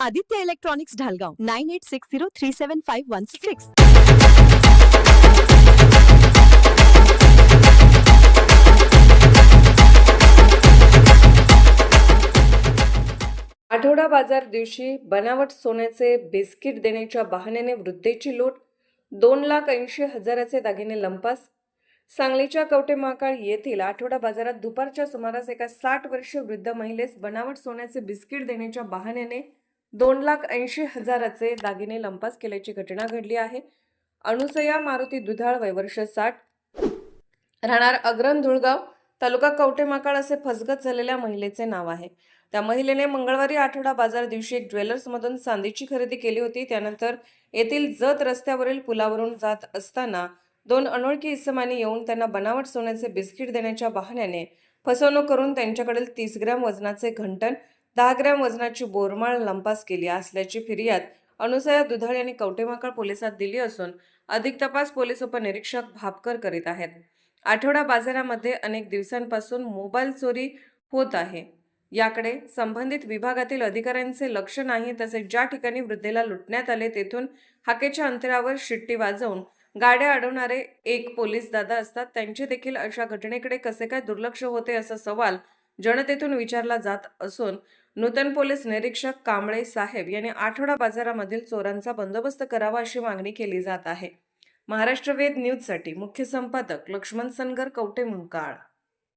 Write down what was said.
Aditya electronics Dhalgaon nine eight six zero three seven five one six. आठवडा बाजार दिवशी बनावट सोन्याचे बिस्किट देण्याच्या बहाण्याने वृद्धेची लूट दोन लाख ऐंशी हजाराचे दागिने लंपास. सांगलीच्या कवटे महाकाळ येथील आठवडा बाजारात दुपारच्या सुमारास एका साठ वर्षीय वृद्ध महिलेस बनावट सोन्याचे बिस्किट देण्याच्या बहाण्याने दोन लाख ऐंशी हजाराचे दागिने लंपास केल्याची घटना घडली आहे. अनुसया मारुती दुधाळ वैवर्ष साठ. राहणार अग्रन धुळगाव तालुका कवटेमाकाळ असे फसगत झालेल्या महिलेचे नाव आहे. त्या महिलेने मंगळवारी आठवडा बाजार दिवशी एक ज्वेलर्समधून चांदीची खरेदी केली होती. त्यानंतर येथील जत रस्त्यावरील पुलावरून जात असताना दोन अनोळखी इसमांनी येऊन त्यांना बनावट सोन्याचे बिस्किट देण्याच्या बहाण्याने फसवणूक करून त्यांच्याकडील तीस ग्रॅम वजनाचे घंटण दहा ग्रॅम वजनाची बोरमाळ लंपास केली. असल्याची फिर्याद अनुसया दुधाळ यांनी कवटेमाकळ पोलिसात दिली असून अधिक तपास पोलीस उपनिरीक्षक भापकर करीत आहेत. आठवडा बाजारामध्ये अनेक दिवसांपासून मोबाईल चोरी होत आहे. याकडे संबंधित विभागातील अधिकाऱ्यांचे लक्ष नाही तसेच ज्या ठिकाणी वृद्धेला लुटण्यात आले तेथून हाकेच्या अंतरावर शिट्टी वाजवून गाड्या अडवणारे एक पोलीस दादा असतात. त्यांचे देखील अशा घटनेकडे कसे काय दुर्लक्ष होते असा सवाल जनतेतून विचारला जात असून नूतन पोलीस निरीक्षक कांबळे साहेब यांनी आठवडा बाजारामधील चोरांचा बंदोबस्त करावा अशी मागणी केली जात आहे. महाराष्ट्र वेद न्यूजसाठी मुख्य संपादक लक्ष्मण सनगर कवटे मुंकाळ